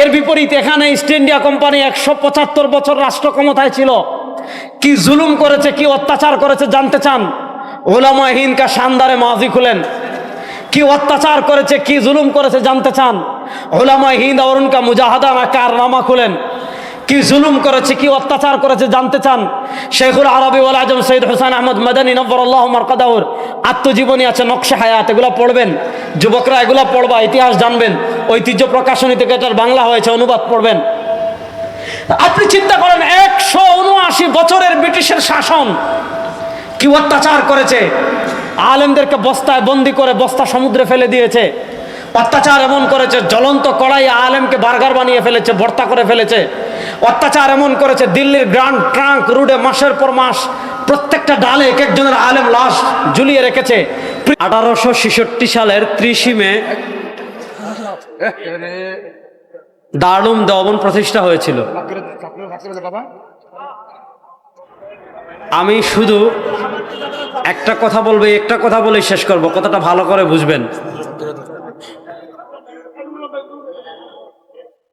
এর বিপরীত এখানে ইস্ট ইন্ডিয়া কোম্পানি একশো পঁচাত্তর বছর রাষ্ট্র ক্ষমতায় ছিল। কি জুলুম করেছে, কি অত্যাচার করেছে জানতে চান? ওলামা হিনকা শানদারে মাজি খুলেন। কি অত্যাচার করেছে, কি জুলুম করেছে জানতে চান? ওলামা হিন্দ অরুণকা মুজাহাদা কারনামা খুলেন। কি জুলুম করেছে, কি অত্যাচার করেছে জানতে চান? শেখুল আরবি আজম সৈয়দ হোসেন আহমদ মাদানী নব্বরুল্লাহ মার্কাদাউর আত্মজীবনী আছে নকশা হায়াত, এগুলো পড়বেন। যুবকরা এগুলো পড়বা, ইতিহাস জানবেন। ঐতিহ্য প্রকাশনী থেকে এটার বাংলা হয়েছে, অনুবাদ পড়বেন। আপনি চিন্তা করেন, একশো উনআশি বছরের ব্রিটিশের শাসন কি অত্যাচার করেছে? আলেমদেরকে বস্তায় বন্দি করে বস্তা সমুদ্রে ফেলে দিয়েছে। অত্যাচার এমন করেছে, জ্বলন্ত কড়াই আলেমকে বার্গার বানিয়ে ফেলেছে, ভর্তা করে ফেলেছে। অত্যাচার এমন করেছে, দিল্লির গ্রান্ড ট্রাঙ্ক রুডে মাসের পর মাস প্রত্যেকটা ডালে এক একজনের আলেম লাশ ঝুলিয়ে রেখেছে। আঠারোশো ছেষট্টি সালের ত্রিশে মে দারুম দেওবন প্রতিষ্ঠা হয়েছিল। আমি শুধু একটা কথা বলব একটা কথা বলে শেষ করব। কথাটা ভালো করে বুঝবেন।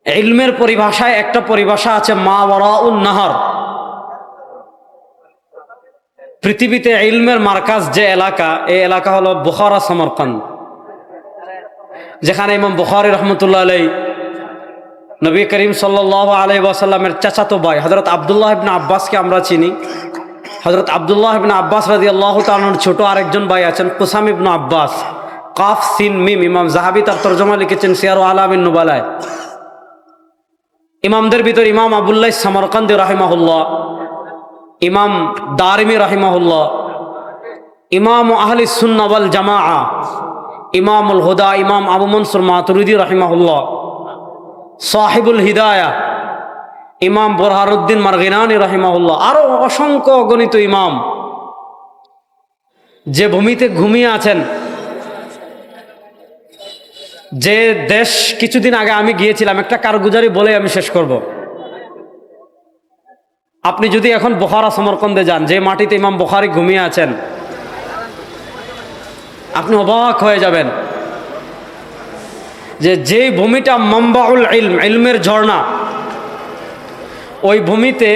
ইলমের পরিভাষায় একটা পরিভাষা আছে, মা ওয়ারাউন নাহর। পৃথিবীতে ইলমের মার্কাজ যে এলাকা, এই এলাকা হলো বুখারা সমরকান যেখানে ইমাম বুখারি রহমতুল্লাহ আলাই নবী করিম সাল্লাহ আলাই ওয়াসাল্লামের চাচাতো ভাই হজরত আবদুল্লাহ ইবনা আব্বাসকে আমরা চিনি। হজরত আবদুল্লাহ ইবনা আব্বাস রাজি আল্লাহ তালন ছোট আরেকজন ভাই আছেন, কুসাম ইবনু আব্বাস। কাফ, সিন, মিম, ইমাম জাহাবি তার তর্জমা লিখেছেন সিয়ারু আলামিন নুবালায় ইমামদের ভিতর ইমাম আবুল্লাহ সামরকান্দি রাহিমাহুল্লাহ, ইমাম দারিমি রাহিমাহুল্লাহ, ইমাম আহলি সুন্নাওয়াল জামা ইমামুল হুদা, ইমাম আবু মনসুর মাতুরিদি রাহিমাহুল্লাহ। সাহিবুল হিদায়া, ইমাম বোরহারুদ্দিন মারগিনানি রাহিমাহুল্লাহ। আরও অসংখ্য গণিত ইমাম যে ভূমিতে ঘুমিয়ে আছেন। যে দেশ কিছুদিন আগে আমি গিয়েছিলাম, একটা কারগুজারি বলে আমি শেষ করব। আপনি যদি এখন বখারা, সমরকন্দে যান, যে মাটিতে ইমাম বখারি ঘুমিয়ে আছেন আপনি অবাক হয়ে যাবেন যে যে ভূমিটা মম্বাউল ইলম, ইলমের ঝর্ণা, ওই ভূমিতে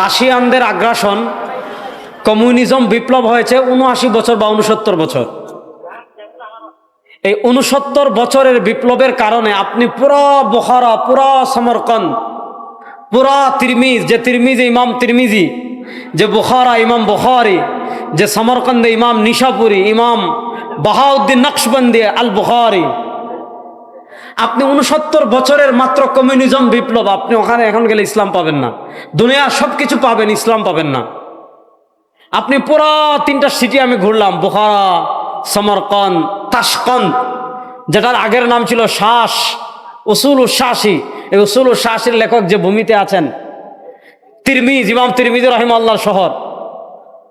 রাশিয়ানদের আগ্রাসন, কমিউনিজম বিপ্লব হয়েছে উনআশি বছর বা উনসত্তর বছর। এই উনসত্তর বছরের বিপ্লবের কারণে আপনি পুরা বখারা, পুরা সমরকন পুরা তিরমিজ, যে তিরমিজ ইমাম তিরমিজি, যে বুখারা, ইমাম বুখারি যে সমরকন্দে ইমাম নিশাপুরি ইমাম বাহাউদ্দিন নকশবন্দি আল বুখারি আপনি উনসত্তর বছরের মাত্র কমিউনিজম বিপ্লব, আপনি ওখানে এখন গেলে ইসলাম পাবেন না। দুনিয়ার সব কিছু পাবেন, ইসলাম পাবেন না। আপনি পুরা তিনটা সিটি আমি ঘুরলাম বুখারা সমরকন তাসকন যেটার আগের নাম ছিল শ্বাস উসুল উশ্বাসী এই উসুল উশ্বাসীর লেখক যে ভূমিতে আছেন, তিরমিজ, ইমাম তিরমিজ রহিমাল্লাহ শহর।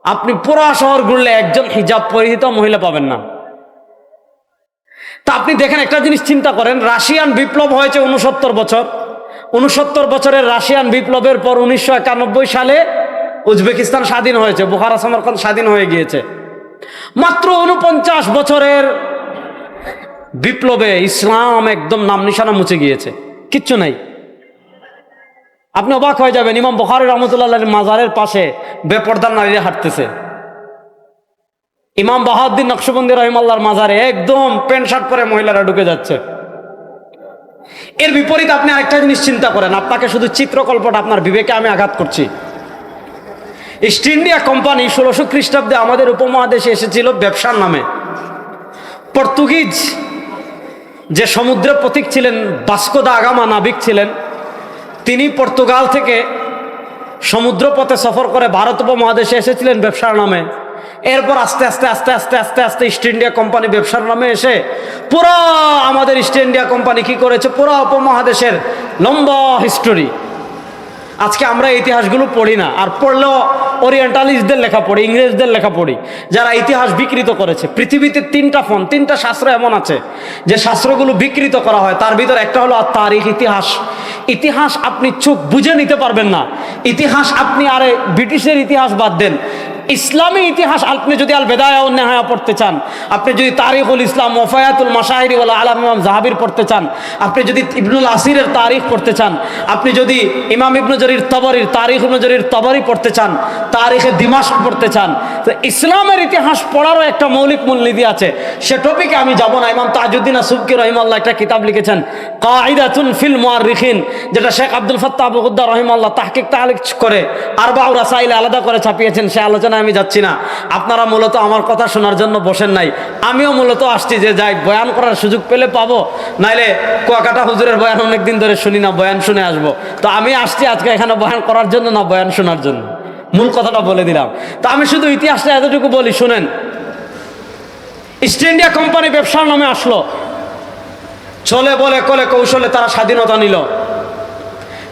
আপনি পুরা শহর ঘুরলে একজন হিজাব পরিহিত মহিলা পাবেন না। তা আপনি দেখেন একটা জিনিস চিন্তা করেন, রাশিয়ান বিপ্লব হয়েছে উনসত্তর বছর। উনসত্তর বছরের রাশিয়ান বিপ্লবের পর উনিশশো একানব্বই সালে উজবেকিস্তান স্বাধীন হয়েছে বুহারা সমরকন স্বাধীন হয়ে গিয়েছে। মাত্র উনপঞ্চাশ বছরের বিপ্লবে ইসলাম একদম নাম নিশানা মুছে গিয়েছে, কিচ্ছু নাই। আপনি অবাক হয়ে যাবেন, ইমাম বখারি রহমতুল্লাহ মাজারের পাশে বেপর্দার নারীরা হাঁটতেছে। ইমাম বাহাউদ্দিন নকশবন্দি রহিমাল্লার মাজারে একদম প্যান্ট শার্ট পরে মহিলারা ঢুকে যাচ্ছে। এর বিপরীত আপনি আরেকটা জিনিস চিন্তা করেন, আপনাকে শুধু চিত্রকল্পটা আপনার বিবেকে আমি আঘাত করছি। ইস্ট ইন্ডিয়া কোম্পানি ষোলোশো খ্রিস্টাব্দে আমাদের উপমহাদেশে এসেছিল ব্যবসার নামে। পর্তুগিজ যে সমুদ্রের প্রতীক ছিলেন বাস্কোদা আগামা নাবিক ছিলেন তিনি পর্তুগাল থেকে সমুদ্রপথে সফর করে ভারত উপমহাদেশে এসেছিলেন ব্যবসার নামে। এরপর আস্তে আস্তে আস্তে আস্তে আস্তে আস্তে ইস্ট ইন্ডিয়া কোম্পানি ব্যবসার নামে এসে পুরো আমাদের ইস্ট ইন্ডিয়া কোম্পানি কি করেছে? পুরো উপমহাদেশের লম্বা হিস্টোরি আজকে আমরা ইতিহাসগুলো পড়ি না, আর পড়লেও ওরিয়েন্টালিস্টদের লেখা পড়ি, ইংরেজদের লেখা পড়ি, যারা ইতিহাস বিকৃত করেছে। পৃথিবীতে তিনটা ফোন, তিনটা শাস্ত্র এমন আছে, যে শাস্ত্রগুলো বিকৃত করা হয়, তার ভিতর একটা হলো তারিখ ইতিহাস। ইতিহাস আপনি চোখ বুঝে নিতে পারবেন না। ইতিহাস আপনি আরে ব্রিটিশের ইতিহাস বাদ দেন। ইসলামী ইতিহাস আপনি যদি আল বেদায়া নেহায়া পড়তে চান, আপনি যদি তারিখুল ইসলাম, ওফায়াতুল মাসাহিরি ওলা আলম ইমাম জাহাবির পড়তে চান, আপনি যদি ইবনুল আসিরের তারিখ পড়তে চান, আপনি যদি ইমাম ইবনু জরির তবরির, তারিখ ইবনু জরির তবরি পড়তে চান, তারিখে দিমাস্ক পড়তে চান, তো ইসলামের ইতিহাস পড়ারও একটা মৌলিক মূলনীতি আছে। সে টপিকে আমি যাব না। ইমাম তাজউদ্দিন সুবকি রহিমাল্লাহ একটা কিতাব লিখেছেন কাইদাতুন ফিল মুআররিখিন, যেটা শেখ আব্দুল ফত্তাহ আবু হুদ্দা রহিমাল্লাহ তাহকিক তাহলিক করে, আরবাউ রাসাইলে আলাদা করে ছাপিয়েছেন। সে আলোচনায় আমি যাচ্ছি না। আপনারা মূলত আমার কথা শোনার জন্য বসেন নাই। আমিও মূলত আসছি যে যাই বয়ান করার সুযোগ পেলে পাবো। নাইলে কুয়াকাটা হুজুরের বয়ান অনেকদিন ধরে শুনি না, বয়ান শুনে আসব। তো আমি আসছি আজকে এখানে বয়ান করার জন্য না, বয়ান শোনার জন্য। মূল কথাটা বলে দিলাম। তো আমি শুধু ইতিহাসটা এতটুকু বলি, শুনেন। ইস্ট ইন্ডিয়া কোম্পানি ব্যবসার নামে আসলো। চলে বলে কলে কৌশলে তারা স্বাধীনতা নিল।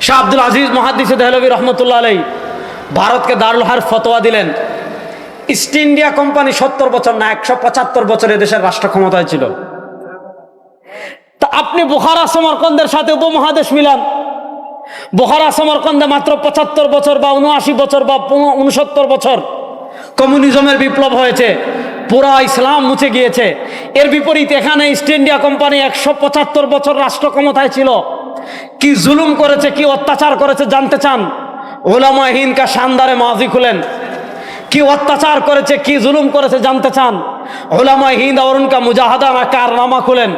শাহ আব্দুল আজিজ মহাদিসে দেহলবী রহমতুল্লাহ আলাই ভারতকে দারুল হার ফতোয়া দিলেন। ইস্ট ইন্ডিয়া কোম্পানি সত্তর বছর না, একশো পঁচাত্তর বছর দেশের রাষ্ট্র ক্ষমতায় ছিল। তা আপনি বুখারা সমরকন্দের সাথে উপমহাদেশ মিলান। বুখারা সমরকন্দে মাত্র পঁচাত্তর বছর বা উনআশি বছর বা উনসত্তর বছর কমিউনিজমের বিপ্লব হয়েছে, পুরা ইসলাম মুছে গিয়েছে। এর বিপরীতে এখানে ইস্ট ইন্ডিয়া কোম্পানি একশো পঁচাত্তর বছর রাষ্ট্র ক্ষমতায় ছিল। কি জুলুম করেছে, কি অত্যাচার করেছে জানতে চান? ওলামা হিন্দ কা শানদারে মাজি খুলেন। কি অত্যাচার করেছে, কি জুলুম করেছে জানতে চান? ওলামা হিন্দ অরুণকা মুজাহাদা না কার নামা খুলেন।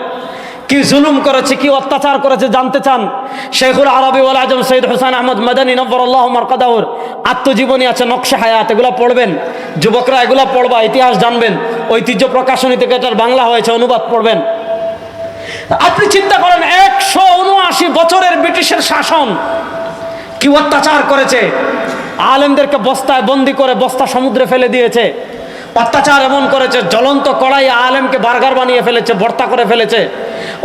কি জুলুম করেছে, কি অত্যাচার করেছে জানতে চান? শেখুল আরবি আজম সৈয়দ হোসেন আহমদ মাদানী, নব্বরুল্লাহ মারকাদাউর আত্মজীবনী আছে, নকশা হায়াত, এগুলো পড়বেন। যুবকরা এগুলো পড়বা, ইতিহাস জানবেন। ঐতিহ্য প্রকাশনী থেকে এটার বাংলা হয়েছে, অনুবাদ পড়বেন। আপনি চিন্তা করেন, একশো উনআশি বছরের ব্রিটিশের শাসন কি অত্যাচার করেছে? আলেমদেরকে বস্তায় বন্দি করে বস্তা সমুদ্রে ফেলে দিয়েছে। অত্যাচার এমন করেছে, জ্বলন্ত কড়াই আলেমকে বার্গার বানিয়ে ফেলেছে, ভর্তা করে ফেলেছে।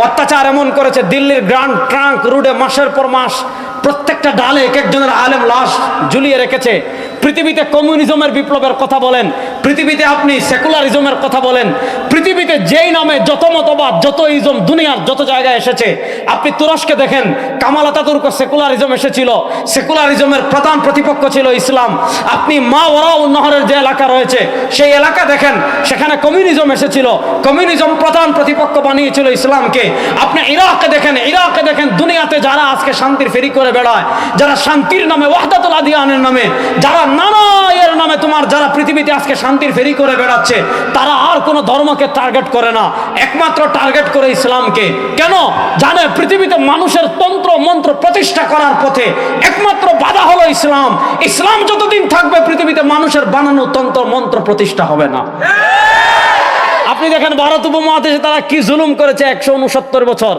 অত্যাচার এমন করেছে, দিল্লির গ্রান্ড ট্রাঙ্ক রুডে মাসের পর মাস প্রত্যেকটা ডালে এক একজনের আলেম লাশ ঝুলিয়ে রেখেছে। পৃথিবীতে কমিউনিজমের বিপ্লবের কথা বলেন পৃথিবীতে আপনি সেকুলারিজমের কথা বলেন, পৃথিবীতে যেই নামে যত মতবাদ, যত ইজম, দুনিয়ার যত জায়গায় এসেছে, আপনি তুরস্কে দেখেন, কামাল আতাতুর্ক সেকুলারিজম এসেছিল। সেকুলারিজমের প্রধান প্রতিপক্ষ ছিল ইসলাম। আপনি মা ওরাউ নহরের যে এলাকা রয়েছে, সেই এলাকা দেখেন, সেখানে কমিউনিজম এসেছিল। কমিউনিজম প্রধান প্রতিপক্ষ বানিয়েছিল ইসলামকে। আপনি ইরাকে দেখেন ইরাকে দেখেন, দুনিয়াতে যারা আজকে শান্তির ফেরি করে বেড়ায়, যারা শান্তির নামে, ওয়াহদাতুল আদিয়ানের নামে, যারা নানা এর নামে তোমার, যারা পৃথিবীতে আজকে শান্তির ফেরি করে বেড়াচ্ছে, তারা আর কোনো ধর্মকে টার্গেট করে না। একমাত্র টার্গেট করে ইসলামকে। কেন? জানে পৃথিবীতে মানুষের তন্ত্র, মন্ত্র প্রতিষ্ঠা করার পথে একমাত্র বাধা হলো ইসলাম। ইসলাম যতদিন থাকবে, পৃথিবীতে মানুষের বানানো তন্ত্র, মন্ত্র প্রতিষ্ঠা হবে না। আপনি দেখেন, ভারত উপমহাদেশে তারা কি জুলুম করেছে একশো উনসত্তর বছর?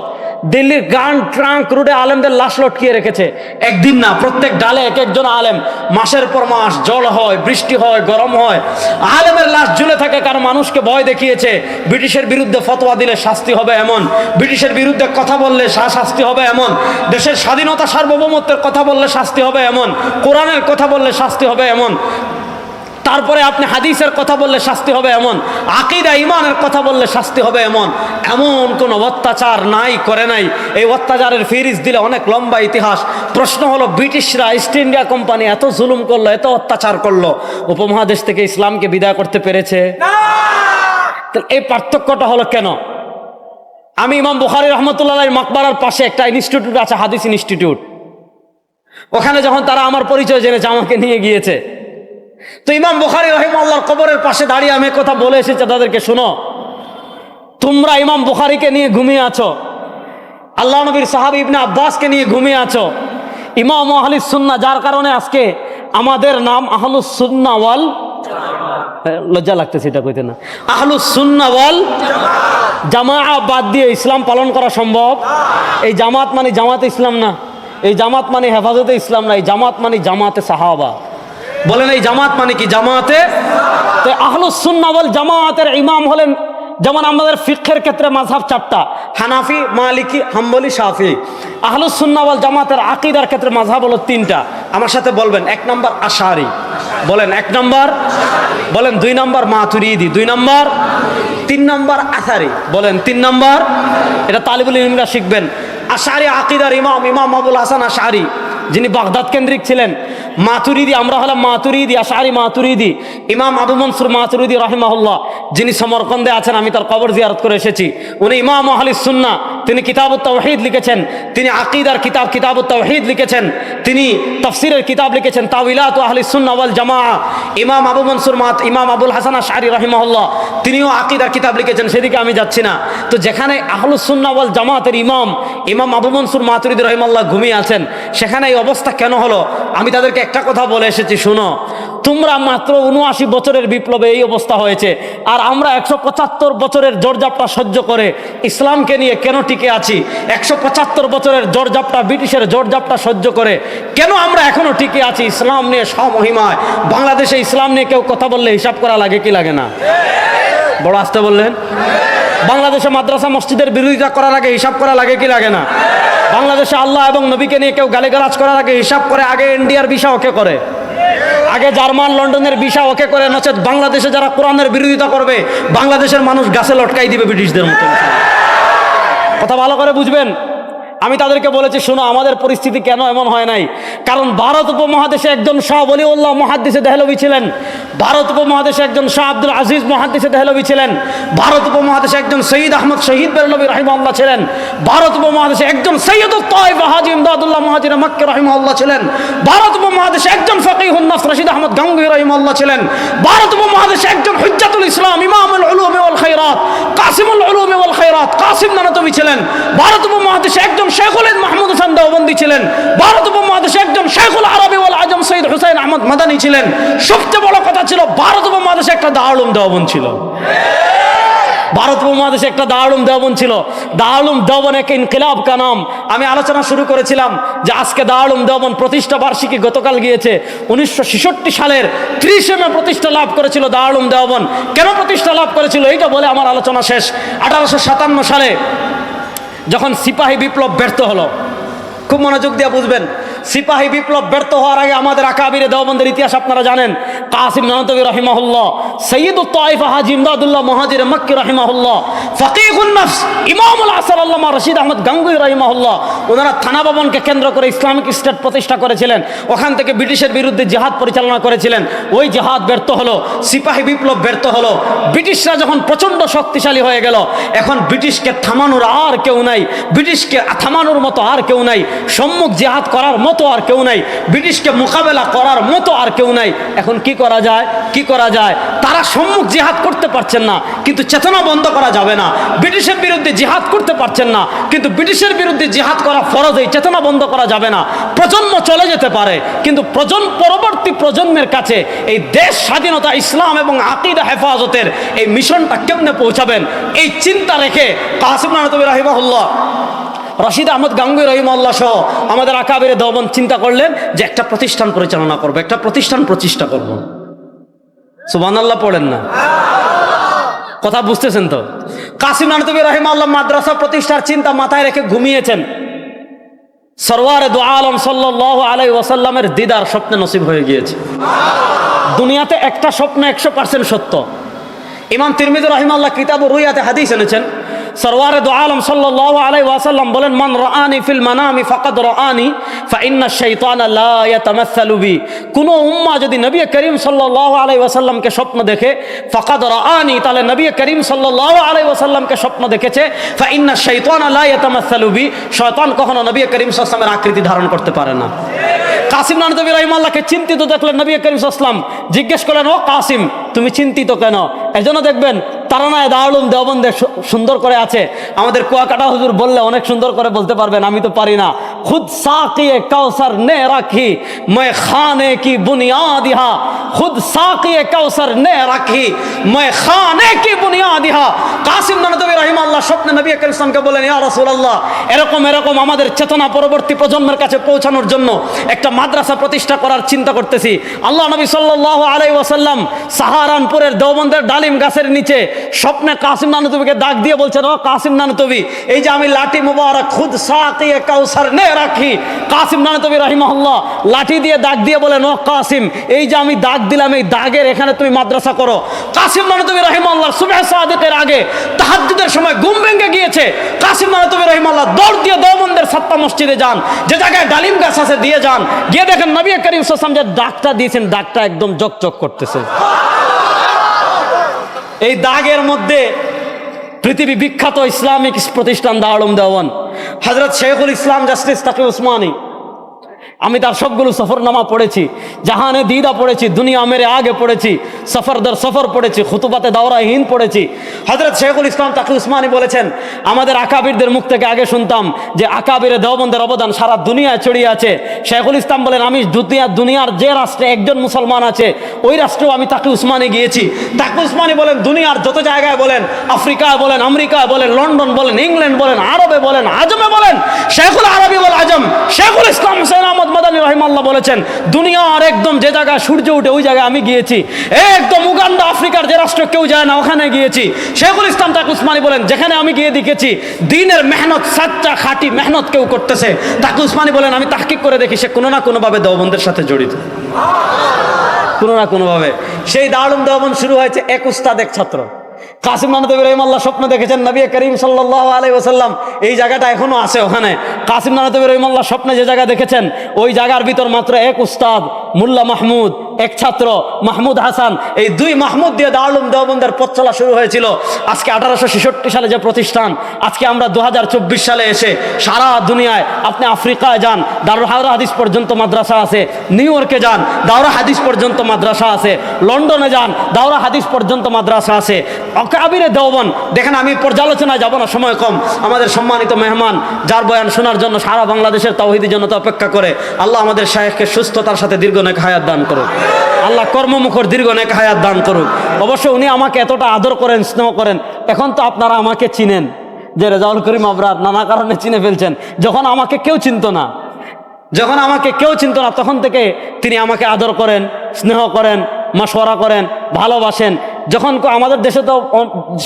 দিল্লির গান ট্রাঙ্ক রুটে আলেমদের লাশ লটকিয়ে রেখেছে। একদিন না, প্রত্যেক ডালে এক একজন আলেম। মাসের পর মাস জল হয়, বৃষ্টি হয়, গরম হয়। আলেমের লাশ ঝুলে থাকে কারণ মানুষকে ভয় দেখিয়েছে। ব্রিটিশের বিরুদ্ধে ফতোয়া দিলে শাস্তি হবে এমন। ব্রিটিশের বিরুদ্ধে কথা বললে শাস্তি হবে এমন। দেশের স্বাধীনতা সার্বভৌমত্বের কথা বললে শাস্তি হবে এমন। কোরআনের কথা বললে শাস্তি হবে এমন। তারপরে আপনি হাদিসের কথা বললে শাস্তি হবে এমন আকিদা ইমানের কথা বললে শাস্তি হবে এমন এমন কোন অত্যাচার নাই করে নাই। এই অত্যাচারের ফিরিজ দিলে অনেক লম্বা ইতিহাস। প্রশ্ন হলো ব্রিটিশরা ইস্ট ইন্ডিয়া কোম্পানি এত জুলুম করল এত অত্যাচার করল উপমহাদেশ থেকে ইসলামকে বিদায় করতে পেরেছে? এই পার্থক্যটা হলো কেন? আমি ইমাম বুখারি রহমতুল্লাহ মকবরার পাশে একটা ইনস্টিটিউট আছে হাদিস ইনস্টিটিউট। ওখানে যখন তারা আমার পরিচয় জেনেছে আমাকে নিয়ে গিয়েছে। তো ইমাম বুখারি রহিম আল্লাহর কবরের পাশে দাঁড়িয়ে আমি কথা বলে এসেছি তাদেরকে শোনো। তোমরা ইমাম বুখারিকে নিয়ে ঘুমিয়ে আছো। আল্লাহ নবীর সাহাবি ইবনে আব্বাসকে নিয়ে ঘুমিয়ে আছো। ইমাম আহলিস সুন্না যার কারণে আজকে আমাদের নাম আহলুস সুন্না ওয়াল হ্যাঁ, লজ্জা লাগতেছে এটা কইতে না। আহলুস সুন্না ওয়াল জামা বাদ দিয়ে ইসলাম পালন করা সম্ভব। এই জামাত মানে জামাতে ইসলাম না। এই জামাত মানে হেফাজতে ইসলাম না। এই জামাত মানে জামাতে সাহাবা। বলেন এই জামাত মানে কি জামাতে? তো আহলুস সুন্না ওয়াল জামাতের ইমাম হলেন যেমন আমাদের ফিক্ষের ক্ষেত্রে মাঝহাব চারটা, হানাফি, মালিকি, হাম্বলি, শাফি। আহলুস সুন্না ওয়াল জামাতের আকিদার ক্ষেত্রে মাঝহাব হলো তিনটা। আমার সাথে বলবেন, এক নম্বর আশারি। বলেন, এক নম্বর, বলেন, দুই নম্বর মাতুরিদি, দুই নম্বর, তিন নম্বর আসারি। বলেন, তিন নম্বর, এটা তালিবুল ইলমরা শিখবেন। আশারি আকিদার ইমাম ইমাম আবুল হাসান আশারি, যিনি বাগদাদ কেন্দ্রিক ছিলেন মাতুরিদি, আমরা হলাম মাতুরিদি, আশারি মাতুরিদি। ইমাম আবু মনসুর মাতুরিদি রাহিমাহুল্লাহ, যিনি সমরকন্দে আছেন, আমি তার কবর জিয়ারত করে এসেছি। উনি ইমাম আহলি সুন্না তিনি কিতাব তৌহিদ লিখেছেন, তিনি আকিদার কিতাব কিতাব তৌহিদ লিখেছেন, তিনি তফসিরের কিতাব লিখেছেন তাবিলাত আহলি সুন্না ওয়াল জামা ইমাম আবু মনসুর মাত, ইমাম আবুল হাসান আশারি রাহিমাহুল্লাহ, তিনিও আকিদার কিতাব লিখেছেন, সেদিকে আমি যাচ্ছি না। তো যেখানে আহলুস সুন্না ওয়াল জামাতের ইমাম ইমাম আবু মনসুর মাতুরিদ রহিমাল্লাহ ঘুমিয়ে আছেন, সেখানে এই অবস্থা কেন হলো? আমি তাদেরকে একটা কথা বলে এসেছি, শুনো। তোমরা মাত্র উনআশি বছরের বিপ্লবে এই অবস্থা হয়েছে। আর আমরা একশো পঁচাত্তর বছরের জোরজাপটা সহ্য করে ইসলামকে নিয়ে কেন টিকে আছি? একশো পঁচাত্তর বছরের জোরজাপটা, ব্রিটিশের জোরজাপটা সহ্য করে কেন আমরা এখনও টিকে আছি? ইসলাম নিয়ে স্বমহিমায়। বাংলাদেশে ইসলাম নিয়ে কেউ কথা বললে হিসাব করা লাগে কি লাগে না? বড় আসতে বললেন। বাংলাদেশে মাদ্রাসা মসজিদের বিরোধিতা করার আগে হিসাব করা লাগে কি লাগে না? বাংলাদেশে আল্লাহ এবং নবীকে নিয়ে কেউ গালিগালাজ করার আগে হিসাব করে, আগে ইন্ডিয়ার বিষা ওকে করে? আগে জার্মান লন্ডনের বিষা ওকে করে নচেত বাংলাদেশে যারা কোরআনের বিরোধিতা করবে, বাংলাদেশের মানুষ গাছে লটকাই দিবে ব্রিটিশদের মতো। কথা ভালো করে বুঝবেন? আমি তাদেরকে বলেছি, শোনো, আমাদের পরিস্থিতি কেন এমন হয় নাই? কারণ ভারত উপমহাদেশে একজন শাহ বলিউল্লাহ মহাদ্দিসে দেহলবি ছিলেন। ভারত উপমহাদেশে একজন শাহ আব্দুল আজিজ মহাদ্দিসে দেহলবি ছিলেন। ভারত উপমহাদেশে একজন সঈদ আহমদ শহীদ বেরলবী রহিমাল্লাহ ছিলেন। ভারত উপমহাদেশে একজন সৈয়দ ইমদাদুল্লাহ মহাজির রহিমাল্লাহ ছিলেন। ভারত উপমহাদেশে একজন রশিদ আহমদ রহিমাল্লাহ ছিলেন। ভারত উপমহাদেশে একজন ইসলাম ইমামুল উলুম ওয়াল খায়রাত, কাসিমুল উলুম কাসিম ছিলেন। ভারত উপমহাদেশে একজন শেখুল মাহমুদ হাসান দেওবন্দি ছিলেন। ভারত উপমহাদেশে একজন শেখুল আরবি ওয়াল আজম সৈয়দ হুসাইন আহমদ মাদানি ছিলেন। সবচেয়ে বড় কথা ছিল, ভারত উপমহাদেশে একটা দারুম দেওবন ছিল। ভারত উপমহাদেশে একটা দারুম দেওবন ছিল। দারুম দেওবন এক ইনকিলাব কা নাম। আমি আলোচনা শুরু করেছিলাম যে আজকে দারুম দেওবন প্রতিষ্ঠা বার্ষিকী গতকাল গিয়েছে। উনিশশো ছেষট্টি সালের ত্রিশে মে প্রতিষ্ঠা লাভ করেছিল দারুম দেওবন কেন প্রতিষ্ঠা লাভ করেছিল? এইটা বলে আমার আলোচনা শেষ। আঠারোশো সাতান্ন সালে যখন সিপাহী বিপ্লব ব্যর্থ হলো খুব মনোযোগ দিয়ে বুঝবেন সিপাহী বিপ্লব ব্যর্থ হওয়ার আগে আমাদের আকাবিরে দেওবন্দের ইতিহাস আপনারা জানেন। কাসিম নানতবী রহিমাহুল্লাহ সৈয়দ তাইফা হাজি ইমদাদুল্লাহ মহাজির মক্কি রহিমাহুল্লাহ, ফকিহুন নফস ইমামুল আসার আল্লামা রশিদ আহমদ গাঙ্গুই রহিমাহুল্লাহ, ওনারা থানা ভবনকে কেন্দ্র করে ইসলামিক স্টেট প্রতিষ্ঠা করেছিলেন। ওখান থেকে ব্রিটিশের বিরুদ্ধে জেহাদ পরিচালনা করেছিলেন। ওই জেহাদ ব্যর্থ হলো, সিপাহী বিপ্লব ব্যর্থ হলো। ব্রিটিশরা যখন প্রচণ্ড শক্তিশালী হয়ে গেল, এখন ব্রিটিশকে থামানোর আর কেউ নাই। ব্রিটিশকে থামানোর মতো আর কেউ নাই। সম্মুখ জেহাদ করার মতো আর কেউ নাই। ব্রিটিশকে মোকাবেলা করার মতো আর কেউ নাই। এখন কি করা যায়? কি করা যায়? তারা সম্মুখ জেহাদ করতে পারছেন না, কিন্তু চেতনা বন্ধ করা যাবে না। ব্রিটিশের বিরুদ্ধে জেহাদ করতে পারছেন না, কিন্তু ব্রিটিশের বিরুদ্ধে জেহাদ করা ফরজ, এই চেতনা বন্ধ করা যাবে না। প্রজন্ম চলে যেতে পারে, কিন্তু প্রজন্ম পরবর্তী প্রজন্মের কাছে এই দেশ স্বাধীনতা, ইসলাম এবং আকিদা হেফাজতের এই মিশনটা কেমনে পৌঁছাবেন? এই চিন্তা রেখে কাসিম রাহিমাহুল্লাহ রশিদ আহমদ গাঙ্গুই রহিমাল্লাহ সহ আমাদের আকাবিরে দমন চিন্তা করলেন যে একটা প্রতিষ্ঠান পরিচালনা করব, একটা প্রতিষ্ঠান প্রতিষ্ঠা করব। সুবান আল্লাহ পড়েন না। কথা বুঝতেছেন তো? কাসিম রহিম আল্লাহ মাদ্রাসা প্রতিষ্ঠার চিন্তা মাথায় রেখে ঘুমিয়েছেন। সরওয়ার দো আলম সাল্লাহ আলাই ওয়াসাল্লামের দিদার স্বপ্নে নসিব হয়ে গিয়েছে। দুনিয়াতে একটা স্বপ্ন একশো পার্সেন্ট সত্য। ইমাম তিরমিদ রহিমাল্লাহ কিতাব রুইয়াতে হাদিস এনেছেন সরওয়ার দো আলম সাল্লাহ আলাই ওয়াসাল্লাম বলেন, মান রাআনি ফিল মানামি ফাকাদ রাআনি ফাইন্না শাইতান লা ইয়াতামাসসালু বি। কোন উম্মাহ যদি নবী করিম সাল্লাল্লাহু আলাইহি ওয়াসাল্লামকে স্বপ্ন দেখে, ফাকাদ রাআনি তাহলে নবী করিম সাল্লাল্লাহু আলাইহি ওয়াসাল্লামকে স্বপ্ন দেখেছে ফাইন্না শাইতান লা ইয়াতামাসসালু বি। শয়তান কখনো নবী করিম সাল্লাল্লাহু আকৃতি ধারণ করতে পারে না। কাসিম নানদবী রহিমাল্লাহকে চিন্তিত দেখলেন নবী করিম সাল্লাম জিজ্ঞেস করলেন, ও কাসিম, তুমি চিন্তিত কেন? এজন্য দেখবেন তারানায় দারুলুম দেবন্দে সুন্দর করে আছে। আমাদের কুয়াকাটা হুজুর বললে অনেক সুন্দর করে বলতে পারবেন, আমি তো পারি না। খুদ সাকিয়ে কাউসার নে রাখি ময় খানে কি বুনিয়াদ ইহা খুদ সাকিয়ে কাউসার নে রাখি ময় খানে কি বুনিয়াদ ইহা কাসিম নদী রাহিম আল্লাহ স্বপ্নে নবী আকর বলেন, ইয়া রাসূলুল্লাহ, এরকম এরকম আমাদের চেতনা পরবর্তী প্রজন্মের কাছে পৌঁছানোর জন্য একটা মাদ্রাসা প্রতিষ্ঠা করার চিন্তা করতেছি। আল্লাহ নবী সাল্লাল্লাহু আলাইহি ওয়াসাল্লাম সাহারানপুরের দেওবন্দের ডালিম গাছের নিচে স্বপ্নে কাসিম নানতবিকে ডাক দিয়ে বলছেন ও কাসিম নানতবি, এই যে আমি লাঠি মুবারক, খুদ সাকিয়ে কাউসার নে রাখি। কাসিম নানতবি রাহিমাহুল্লাহ লাঠি দিয়ে দাগ দিয়ে বলেন ও কাসিম, এই যে আমি দাগ দিলাম, এই দাগের এখানে তুমি মাদ্রাসা করো। কাসিম নানতবি রাহিমাল্লাহ সুবেহ সাদিকের আগে তাহাজ্জুদের সময় ঘুম ভেঙে গিয়েছে। কাসিম নানতবি রাহিমাল্লাহ দৌড় দিয়ে দেওবন্দের সাত্তা মসজিদে যান, যে জায়গায় ডালিম গাছ আছে, দিয়ে যান। গিয়ে দেখেন নবী করিম সাল্লাম যে ডাকটা দিয়েছেন, ডাকটা একদম চকচক করতেছে। এই দাগের মধ্যে পৃথিবী বিখ্যাত ইসলামিক প্রতিষ্ঠান দারুম দেওয়ান। হজরত শেখুল ইসলাম জাস্টিস তাকে উসমানী আমি তার সবগুলো সফরনামা পড়েছি, জাহানে দিদা পড়েছি, দুনিয়া মেরে আগে পড়েছি, সফর দর সফর পড়েছি, খুতুবাতে দাওরাহীন পড়েছি। হজরত শেখুল ইসলাম তাকে উসমানী বলেছেন, আমাদের আকাবিরদের মুখ থেকে আগে শুনতাম যে আকাবিরে দেওবন্দের অবদান সারা দুনিয়ায় ছড়িয়ে আছে। শেখুল ইসলাম বলেন, আমি দুনিয়া, দুনিয়ার যে রাষ্ট্রে একজন মুসলমান আছে, ওই রাষ্ট্রেও আমি তাকে উসমানী গিয়েছি। তাকে উসমানী বলেন, দুনিয়ার যত জায়গায় বলেন, আফ্রিকায় বলেন, আমেরিকায় বলেন, লন্ডন বলেন, ইংল্যান্ড বলেন, আরবে বলেন, আজমে বলেন, শেখুল আরবি বল আজম, শেখুল রহিমাল্লাহ বলেছেন দুনিয়ার একদম যে জায়গায় সূর্য উঠে, ওই জায়গায় আমি গিয়েছি। একদম উগান্ডা, আফ্রিকার যে রাষ্ট্র কেউ যায় না, ওখানে গিয়েছি। শেখুল ইসলাম তাকে উসমানী বলেন, যেখানে আমি গিয়ে দেখেছি, দিনের মেহনত সাচ্চা খাঁটি মেহনত কেউ করতেছে। তাকে উসমানী বলেন, আমি তাহকিক করে দেখি, সে কোনো না কোনোভাবে দেওবন্দের সাথে জড়িত। কোনো না কোনোভাবে। সেই দারুম দেওবন শুরু হয়েছে এক উস্তাদ, এক ছাত্র। কাসিম নানাতে ইব্রাহিম আল্লাহ স্বপ্ন দেখেছেন, নবী করিম সাল্লাহ আলাই ওসাল্লাম এই জায়গাটা এখনও আছে ওখানে। কাসিম নানাতে ইব্রাহিম আল্লাহ স্বপ্নে যে জায়গা দেখেছেন, ওই জায়গার ভিতর মাত্র এক উস্তাদ, মুল্লা মাহমুদ এক ছাত্র, মাহমুদ হাসান। এই দুই মাহমুদ দিয়ে দারুম দেওবন্দের পথ চলা শুরু হয়েছিল। আজকে আঠারোশো ছেষট্টি সালে যে প্রতিষ্ঠান, আজকে আমরা দু হাজার চব্বিশ সালে এসে সারা দুনিয়ায় আপনি আফ্রিকায় যান, দারুল হাওড়া হাদিস পর্যন্ত মাদ্রাসা আছে, নিউ ইয়র্কে যান, দাওরা হাদিস পর্যন্ত মাদ্রাসা আছে, লন্ডনে যান, দাওরা হাদিস পর্যন্ত মাদ্রাসা আছে। অকাবিরে দেওবন দেখেন আমি পর্যালোচনায় যাব না, সময় কম। আমাদের সম্মানিত মেহমান, যার বয়ান শোনার জন্য সারা বাংলাদেশের তাওহিদি জনতা অপেক্ষা করে। আল্লাহ আমাদের শাহেখকে সুস্থতার সাথে দীর্ঘ নেক হায়াত দান করুক। আল্লাহ কর্মমুখর দীর্ঘ নেক হায়াত দান করুক। অবশ্য উনি আমাকে এতটা আদর করেন, স্নেহ করেন, এখন তো আপনারা আমাকে চিনেন। যে রেজাউল করিম আবরার নানা কারণে চিনে ফেলছেন। যখন আমাকে কেউ চিনত না, যখন আমাকে কেউ চিনত না, তখন থেকে তিনি আমাকে আদর করেন, স্নেহ করেন, মশওয়ারা করেন, ভালোবাসেন। যখন আমাদের দেশে তো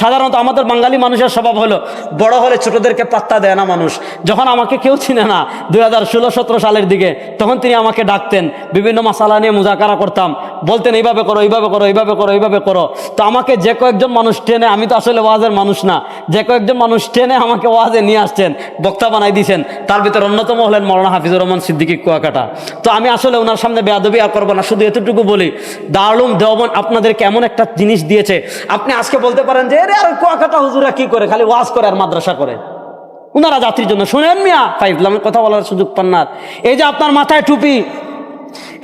সাধারণত আমাদের বাঙালি মানুষের স্বভাব হলো, বড় হলে ছোটদেরকে পাত্তা দেয় না মানুষ। যখন আমাকে কেউ চিনে না, দুই হাজার ষোলো, সতেরো সালের দিকে, তখন তিনি আমাকে ডাকতেন, বিভিন্ন মশালা নিয়ে মুজাকারা করতাম। বলতেন, এইভাবে করো এইভাবে করো এইভাবে করো এইভাবে করো। তো আমাকে যে কয়েকজন মানুষ টেনে, আমি তো আসলে ওয়াজের মানুষ না, যে কয়েকজন মানুষ টেনে আমাকে ওয়াজে নিয়ে আসছেন বক্তা বানাই দিয়েছেন তার ভিতরে অন্যতম হলেন মৌলানা হাফিজুর রহমান সিদ্দিকি কুয়াকাটা। তো আমি আসলে ওনার সামনে বেয়াদবি আর করব না, শুধু এতটুকু বলি দারুম দেওবন আপনাদেরকে এমন একটা জিনিস দিয়েছে। আপনি আজকে বলতে পারেন যে এরে আর কুয়াকাটা হুজুরা কি করে? খালি ওয়াজ করে আর মাদ্রাসা করে। উনারা যাত্রীর জন্য। শুনেন মিয়া ফাইজলামের কথা বলার সুযোগ পান না। এই যে আপনার মাথায় টুপি,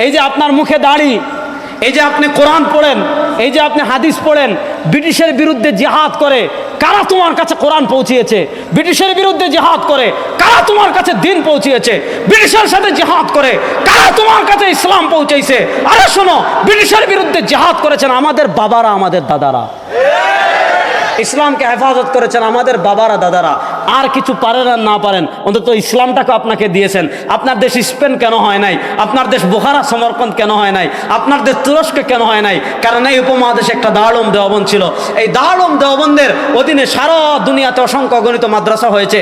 এই যে আপনার মুখে দাড়ি, এই যে আপনি কোরআন পড়েন এই যে আপনি হাদিস পড়েন, ব্রিটিশের বিরুদ্ধে জিহাদ করে, কারা তোমার কাছে কোরআন পৌঁছিয়েছে? ব্রিটিশের বিরুদ্ধে জিহাদ করে, কারা তোমার কাছে দিন পৌঁছিয়েছে? ব্রিটিশের সাথে জিহাদ করে, কারা তোমার কাছে ইসলাম পৌঁছেছে? আরে শোনো, ব্রিটিশের বিরুদ্ধে জিহাদ করেছেন আমাদের বাবারা, আমাদের দাদারা। ইসলামকে হেফাজত করেছেন আমাদের বাবারা, দাদারা। আর কিছু পারেন আর না পারেন, অন্তত ইসলামটাকে আপনাকে দিয়েছেন। আপনার দেশ স্পেন কেন হয় নাই? আপনার দেশ বোহারা সমর্পণ কেন হয় নাই? আপনার দেশ তুরস্ক কেন হয় নাই? কারণ এই উপমহাদেশে একটা দারুম দেওবন ছিল। এই দারুম দেওবন্দের অধীনে সারা দুনিয়াতে অসংখ্য গণিত মাদ্রাসা হয়েছে।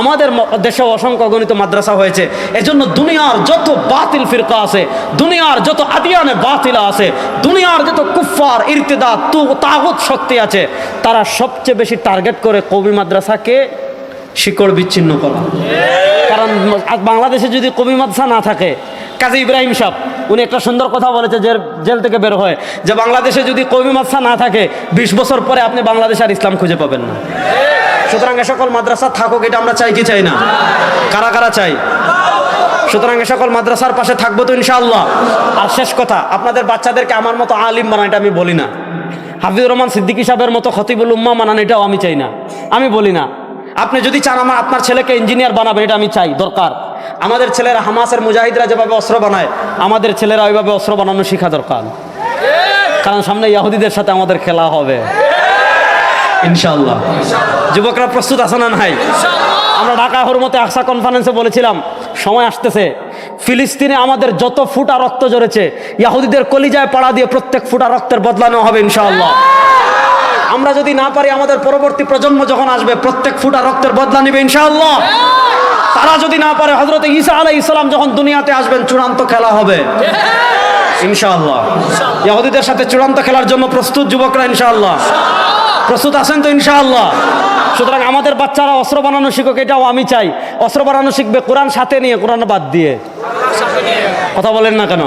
আমাদের দেশেও অসংখ্য গণিত মাদ্রাসা হয়েছে। এজন্য দুনিয়ার যত বাতিল ফিরকা আছে, দুনিয়ার যত আদিয়ানে বাতিলা আছে, দুনিয়ার যত কুফার ইরতিদা তাগুত শক্তি আছে, তারা সবচেয়ে বেশি টার্গেট করে কবি মাদ্রাসাকে শিকড় বিচ্ছিন্ন করা। কারণ বাংলাদেশে যদি কবি মাদ্রাসা না থাকে, কাজী ইব্রাহিম সাহ উনি একটা সুন্দর কথা বলেছে যে জেল থেকে বের হয়, যে বাংলাদেশে যদি কবি মাদ্রাসা না থাকে, বিশ বছর পরে আপনি বাংলাদেশে আর ইসলাম খুঁজে পাবেন না। সুতরাং এ সকল মাদ্রাসা থাকুক, এটা আমরা চাই, কি চাই না? কারা কারা চাই? সুতরাং এ সকল মাদ্রাসার পাশে থাকব তো ইনশাআল্লাহ। আর শেষ কথা, আপনাদের বাচ্চাদেরকে আমার মতো আলিম বানান, এটা আমি বলি না। হাফিজুর রহমান সিদ্দিকী সাহেবের মতো খতিবুল উম্মা মানান এটাও আমি চাই না। আমি বলি না। আপনি যদি চান আমার আপনার ছেলেকে ইঞ্জিনিয়ার বানাবেন এটা আমি চাই দরকার। আমাদের ছেলেরা হামাসের মুজাহিদরা যেভাবে অস্ত্র বানায় আমাদের ছেলেরা ওইভাবে অস্ত্র বানানো শেখা দরকার। কারণ সামনে ইয়াহুদিদের সাথে আমাদের খেলা হবে। ইনশাআল্লাহ। যুবকরা প্রস্তুত আছে না নাই? আমরা ঢাকা হরমতে আকসা কনফারেন্সে বলেছিলাম সময় আসতেছে। ফিলিস্তিনে আমাদের যত ফুটা রক্ত জড়েছে ইয়াহুদিদের কলিজায় পাড়া দিয়ে প্রত্যেক ফুটা রক্তের বদলা নেওয়া হবে ইনশাআল্লাহ। আমরা যদি না পারি আমাদের পরবর্তী প্রজন্ম যখন আসবে, প্রত্যেক ফুটা রক্তের বদলা নেবে ইনশাআল্লাহ। তারা যদি না পারে হজরত ঈসা আলাই ইসলাম যখন দুনিয়াতে আসবেন, চূড়ান্ত খেলা হবে। ইনশাআল্লাহ। ইয়াহুদিদের সাথে চূড়ান্ত খেলার জন্য প্রস্তুত যুবকরা ইনশাআল্লাহ। প্রস্তুত আছেন তো ইনশাআল্লাহ? সুতরাং আমাদের বাচ্চারা অস্ত্র বানানো শিখুক, এটাও আমি চাই। অস্ত্র বানানো শিখবে কোরআন সাথে নিয়ে, কোরআন বাদ দিয়ে। কথা বলেন না কেন?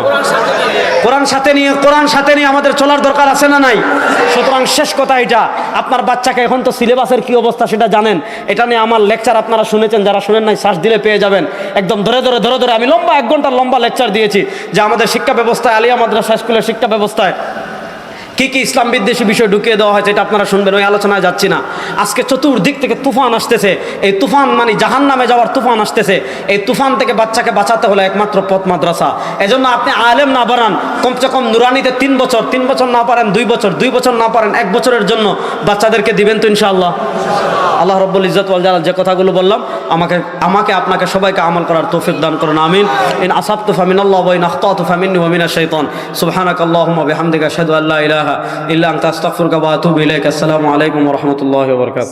কোরআন সাথে নিয়ে, কোরআন সাথে নিয়ে আমাদের চলার দরকার আছে না নাই? সুতরাং শেষ কথা এটা। আপনার বাচ্চাকে এখন তো সিলেবাসের কি অবস্থা সেটা জানেন। এটা নিয়ে আমার লেকচার আপনারা শুনেছেন, যারা শুনেন নাই, শ্বাস দিলে পেয়ে যাবেন। একদম ধরে ধরে ধরে ধরে আমি লম্বা এক ঘণ্টার লম্বা লেকচার দিয়েছি যে আমাদের শিক্ষা ব্যবস্থায়, আলিয়া মাদ্রাসা স্কুলের শিক্ষা ব্যবস্থায় কি কি ইসলাম বিদ্বেষী বিষয় ঢুকিয়ে দেওয়া হয়েছে এটা আপনারা শুনবেন, ওই আলোচনায় যাচ্ছি না। আজকে চতুর্দিক থেকে তুফান আসতেছে। এই তুফান মানে জাহান নামে যাওয়ার তুফান আসতেছে। এই তুফান থেকে বাচ্চাকে বাঁচাতে হলে একমাত্র পথ মাদ্রাসা। এজন্য আপনি আলেম না বাড়ান, কমসে কম নুরানিতে তিন বছর তিন বছর না পারেন, দুই বছর দুই বছর না পারেন, এক বছরের জন্য বাচ্চাদেরকে দিবেন তো ইনশাআল্লাহ। আল্লাহ রব্বুল ওয়াল জালাল যে কথাগুলো বললাম, আমাকে আমাকে, আপনাকে সবাইকে আমল করার তৌফিক দান করুন, আমিন। ইন আসাবতু ফামিনাল্লাহ ওয়া ইন আখতাতু ফামিন্নি ওয়া মিনাশ শাইতান। সুবহানাকাল্লাহুম্মা বিহামদিকা আশহাদু আল্লা ইলাহা ইল্লা আনতা আস্তাগফিরুকা ওয়া আতুবু ইলাইক। আসসালামু আলাইকুম ওয়া রাহমাতুল্লাহি ওয়া বারাকাতুহু।